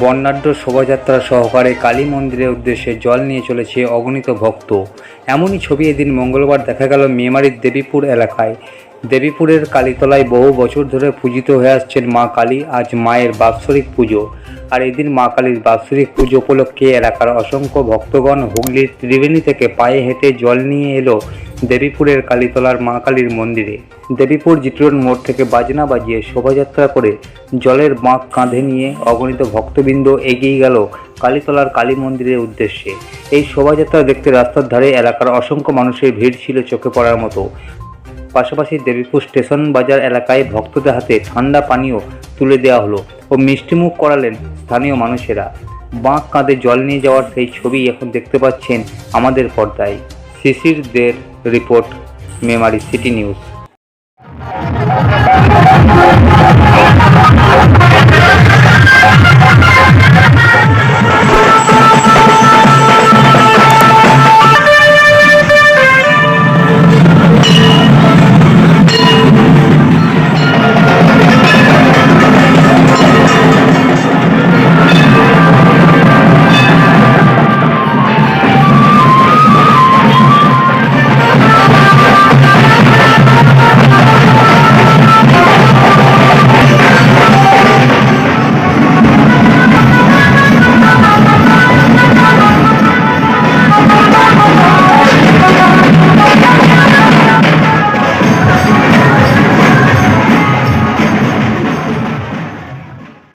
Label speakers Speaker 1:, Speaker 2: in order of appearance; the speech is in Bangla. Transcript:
Speaker 1: বর্ণাঢ্য শোভাযাত্রা সহকারে কালী মন্দিরের উদ্দেশ্যে জল নিয়ে চলেছে অগণিত ভক্ত। এমনই ছবি এদিন মঙ্গলবার দেখা গেল মেমারির দেবীপুর এলাকায়। দেবীপুরের কালীতলায় বহু বছর ধরে পূজিত হয়ে আসছেন মা কালী, আজ মায়ের বাৎসরিক পুজো। আর এদিন মা কালীর বাৎসরিক পুজো উপলক্ষে এলাকার অসংখ্য ভক্তগণ হুগলির ত্রিবেণী থেকে পায়ে হেঁটে জল নিয়ে এলো দেবীপুরের কালীতলার মা কালীর মন্দিরে। দেবীপুর জিটরোড মোড় থেকে বাজনা বাজিয়ে শোভাযাত্রা করে জলের বাঁক কাঁধে নিয়ে অগণিত ভক্তবৃন্দ এগিয়ে গেল কালীতলার কালী মন্দিরের উদ্দেশ্যে। এই শোভাযাত্রা দেখতে রাস্তার ধারে এলাকার অসংখ্য মানুষের ভিড় ছিল চোখে পড়ার মতো। পাশাপাশি দেবীপুর স্টেশন বাজার এলাকায় ভক্তদের হাতে ঠান্ডা পানীয় তুলে দেওয়া হলো ও মিষ্টিমুখ করালেন স্থানীয় মানুষেরা। বাঁক কাঁধে জল নিয়ে যাওয়ার সেই ছবি এখন দেখতে পাচ্ছেন আমাদের পর্দায়। শিশির দের রিপোর্ট মেমারি সিটি নিউজ